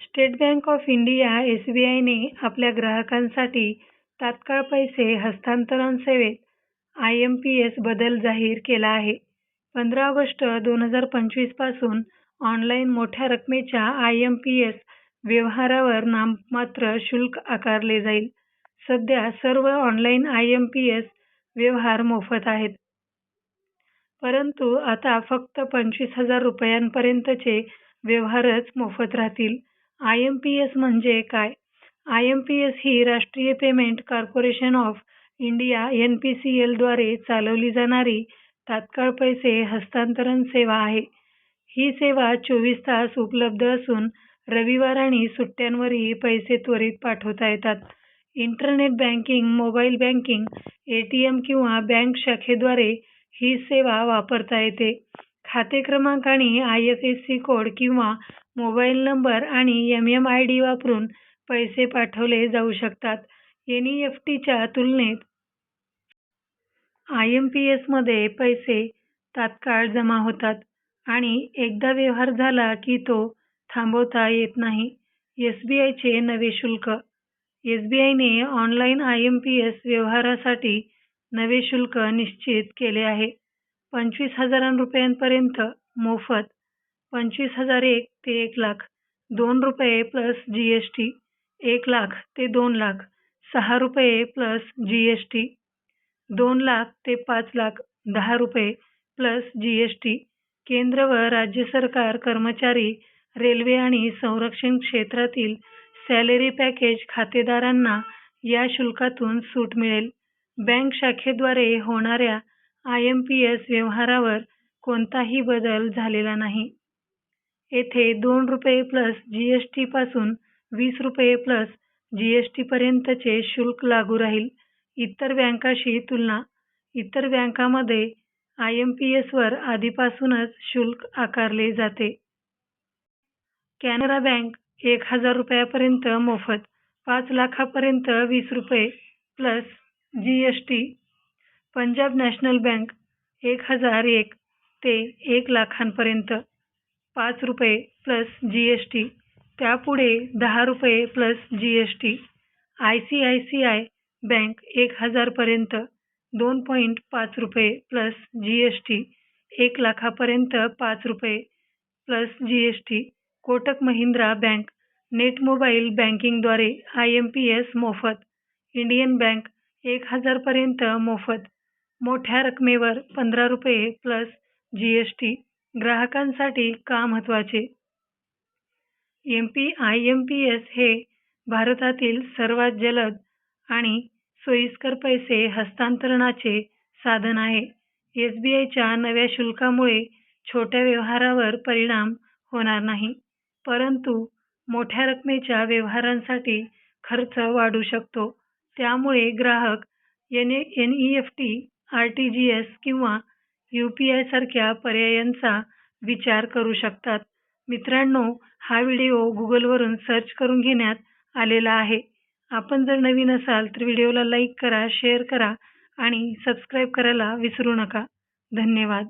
State bank of India एसबीआयने आपल्या ग्राहकांसाठी तात्काळ पैसे हस्तांतरण सेवेत आय एम पी एस बदल जाहीर केला आहे. पंधरा ऑगस्ट दोन हजार पंचवीसपासून ऑनलाईन मोठ्या रकमेच्या आय एम पी एस व्यवहारावर नाममात्र शुल्क आकारले जाईल. सध्या सर्व online I M P S व्यवहार मोफत आहेत. परंतु आता फक्त पंचवीस हजार रुपयांपर्यंतचे व्यवहारच मोफत राहतील. आयएमपीएस म्हणजे काय? आयएमपीएस ही राष्ट्रीय पेमेंट कॉर्पोरेशन ऑफ इंडिया एनपीसीएलद्वारे चालवली जाणारी तात्काळ पैसे हस्तांतरण सेवा आहे. ही सेवा चोवीस तास उपलब्ध असून रविवार आणि सुट्ट्यांवरही पैसे त्वरित पाठवता येतात. Internet banking, mobile banking, ATM किंवा बँक शाखेद्वारे ही सेवा वापरता येते. खाते क्रमांक आणि आयएफएससी कोड किंवा मोबाईल नंबर आणि एम एम आय डी वापरून पैसे पाठवले जाऊ शकतात. एनईएफटीच्या तुलनेत आयएमपीएसमध्ये पैसे तात्काळ जमा होतात आणि एकदा व्यवहार झाला की तो थांबवता येत नाही. एसबीआयचे नवे शुल्क एसबीआयने ऑनलाईन आयएमपीएस व्यवहारासाठी नवे शुल्क निश्चित केले आहे. पंचवीस हजार रुपयांपर्यंत मोफत पंचवीस हजार एक ते एक लाख. दोन रुपये प्लस जी एश टी एक लाख ते दोन लाख. सहा रुपये प्लस जी एश टी दोन लाख ते पाच लाख. दहा रुपये प्लस जी एश टी केंद्र व राज्य सरकार कर्मचारी, रेल्वे आणि संरक्षण क्षेत्रातील सॅलरी पॅकेज खातेदारांना या शुल्कातून सूट मिळेल. बँक शाखेद्वारे होणाऱ्या आय एम पी एस व्यवहारावर कोणताही बदल झालेला नाही. येथे दोन रुपये प्लस जी एसपासून वीस रुपये प्लस जी एस टीपर्यंतचे शुल्क लागू राहील. इतर बँकांशी तुलना इतर बँकांमध्ये एसवर आधीपासूनच शुल्क आकारले जाते. कॅनरा बँक एक हजार रुपयापर्यंत मोफत पाच लाखापर्यंत वीस रुपये plus G S T Punjab national bank एक हजार एक ते एक लाखांपर्यंत पाच रुपये प्लस जी एश टी त्यापुढे दहा रुपये plus G S T I C I C I bank एक हजारपर्यंत दोन पॉईंट पाच रुपये प्लस जी एश टी एक लाखापर्यंत पाच रुपये plus G S T Kotak Mahindra bank net mobile बँकिंगद्वारे आय एम पी एस मोफत. इंडियन बँक एक हजारपर्यंत मोफत. मोठ्या रकमेवर पंधरा रुपये प्लस जी एश टी ग्राहकांसाठी का महत्त्वाचे? एस हे भारतातील सर्वात जलद आणि सोयीस्कर पैसे हस्तांतरणाचे साधन आहे. एस बी आयच्या नव्या शुल्कामुळे छोट्या व्यवहारावर परिणाम होणार नाही, परंतु मोठ्या रकमेच्या व्यवहारांसाठी खर्च वाढू शकतो. त्यामुळे ग्राहक N N E F T R T G S किंवा यूपीआयसारख्या पर्यायांचा विचार करू शकतात. मित्रांनो, हा व्हिडिओ गुगलवरून सर्च करून घेण्यात आलेला आहे. आपण जर नवीन असाल तर व्हिडिओला लाईक करा, शेअर करा आणि सबस्क्राईब करायला विसरू नका. धन्यवाद.